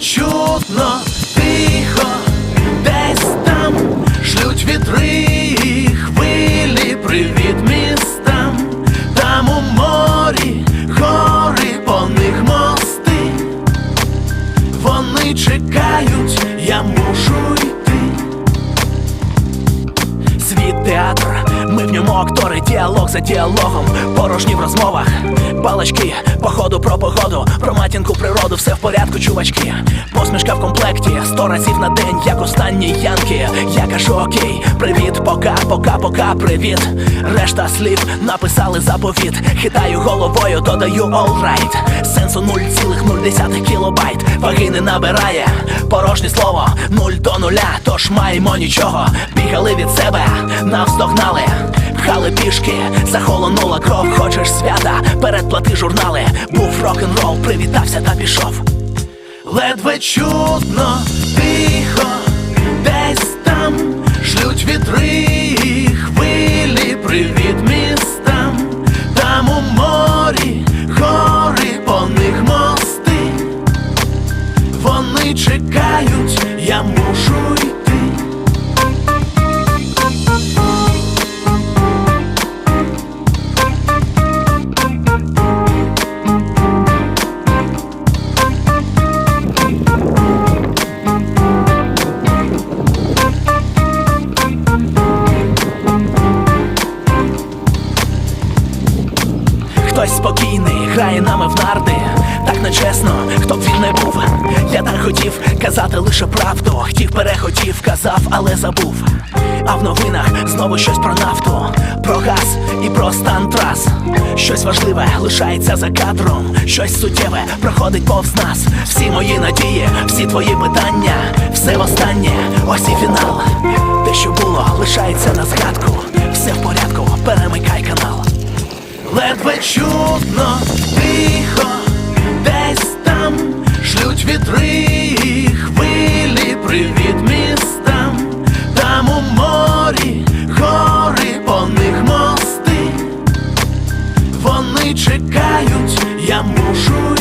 чутно, тихо, десь там шлють вітри, і хвилі, привіт містам, там у морі, гори, по них мости. Вони чекають, я мушу йти. Світ театр ми в ньому актори, діалог за діалогом, порожні в розмовах, балачки, походу про погоду, про матінку природу, все в порядку, чувачки. Посмішка в комплекті, сто разів на день, як останні янки. Я кажу окей, привіт, пока, пока, пока, привіт. Решта слів написали заповіт. Хитаю головою, додаю all right Сенсу 0,0 кілобайт. Ваги не набирає, порожнє слово, нуль до нуля, тож маємо нічого. Бігали від себе, навздогнали, пхали пішки, захолонула кров, хочеш свята, передплати журнали, був рок-н-рол, привітався та пішов. Ледве чутно, тихо, десь там шлють вітри, чекають, я мушу Хтось спокійний, грає нами в нарди, так нечесно, хто б він не був. Я так хотів казати лише правду, хотів перехотів, казав, але забув. А в новинах знову щось про нафту, про газ і про стан трас. Щось важливе лишається за кадром, щось суттєве проходить повз нас. Всі мої надії, всі твої питання, все востаннє, ось і фінал. Те, що було, лишається на згадку. Все в порядку. Чутно, тихо, десь там шлють вітри, і хвилі, привіт містам, там у морі гори, по них мости, вони чекають, я мушу